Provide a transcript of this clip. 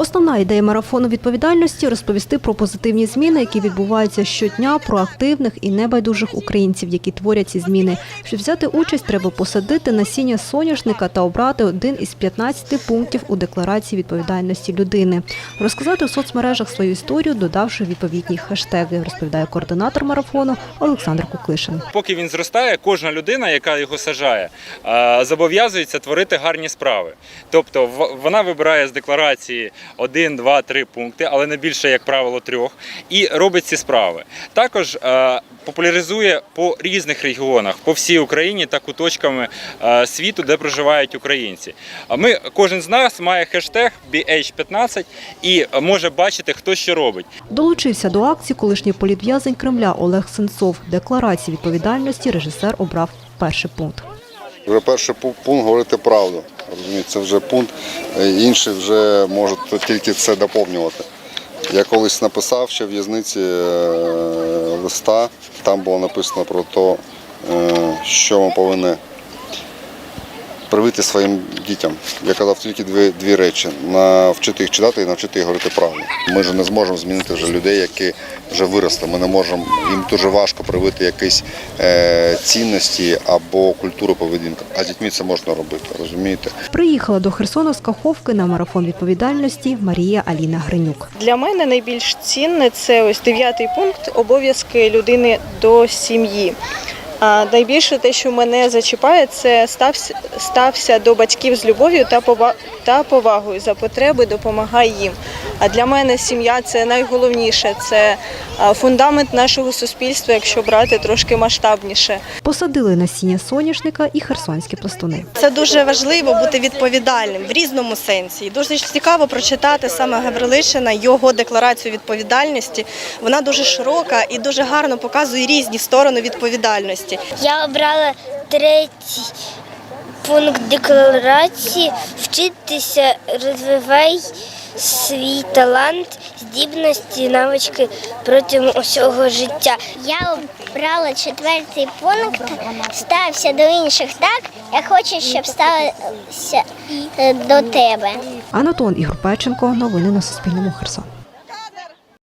Основна ідея марафону відповідальності розповісти про позитивні зміни, які відбуваються щодня, про активних і небайдужих українців, які творять ці зміни. Щоб взяти участь, треба посадити насіння соняшника та обрати один із 15 пунктів у декларації відповідальності людини. Розказати в соцмережах свою історію, додавши відповідні хештеги, розповідає координатор марафону Олександр Куклишин. Поки він зростає, кожна людина, яка його сажає, зобов'язується творити гарні справи. Тобто вона вибирає з декларації один, два, три пункти, але не більше, як правило, трьох, і робить ці справи. Також е, популяризує по різних регіонах, по всій Україні та куточками е, світу, де проживають українці. А ми кожен з нас має хештег BH15 і може бачити, хто що робить. Долучився до акції колишній політв'язень Кремля Олег Сенцов. Декларації відповідальності режисер обрав перший пункт. Вже перший пункт говорити правду. Розумієте, це вже пункт, е, інші вже можуть тільки це доповнювати. Я колись написав ще в в'язниці е, листа, там було написано про те, е, що ми повинні привити своїм дітям. Я казав тільки дві, дві речі: навчити їх читати і навчити їх говорити правду. Ми ж не зможемо змінити вже людей, які вже виросли. Ми не можемо, їм дуже важко привити якісь е, цінності або культуру поведінки. А з дітьми це можна робити, розумієте? Приїхала до Херсона з Каховки на марафон відповідальності Марія Аліна Гринюк. Для мене найбільш цінне це ось дев'ятий пункт обов'язки людини до сім'ї. А найбільше те, що мене зачіпає, це стався, стався до батьків з любов'ю та пова- та повагою за потреби, допомагай їм. А для мене сім'я це найголовніше, це фундамент нашого суспільства, якщо брати трошки масштабніше. Посадили насіння соняшника і херсонські пластуни. Це дуже важливо бути відповідальним в різному сенсі. І дуже цікаво прочитати саме Гаврилишина, його декларацію відповідальності. Вона дуже широка і дуже гарно показує різні сторони відповідальності. Я обрала третій пункт декларації вчитися, розвивай свій талант, здібності, навички протягом усього життя. Я обрала четвертий пункт. Стався до інших так, Я хочу, щоб ставився е, до тебе. Анатон Ігор Печенко. Новини на Суспільному. Херсон.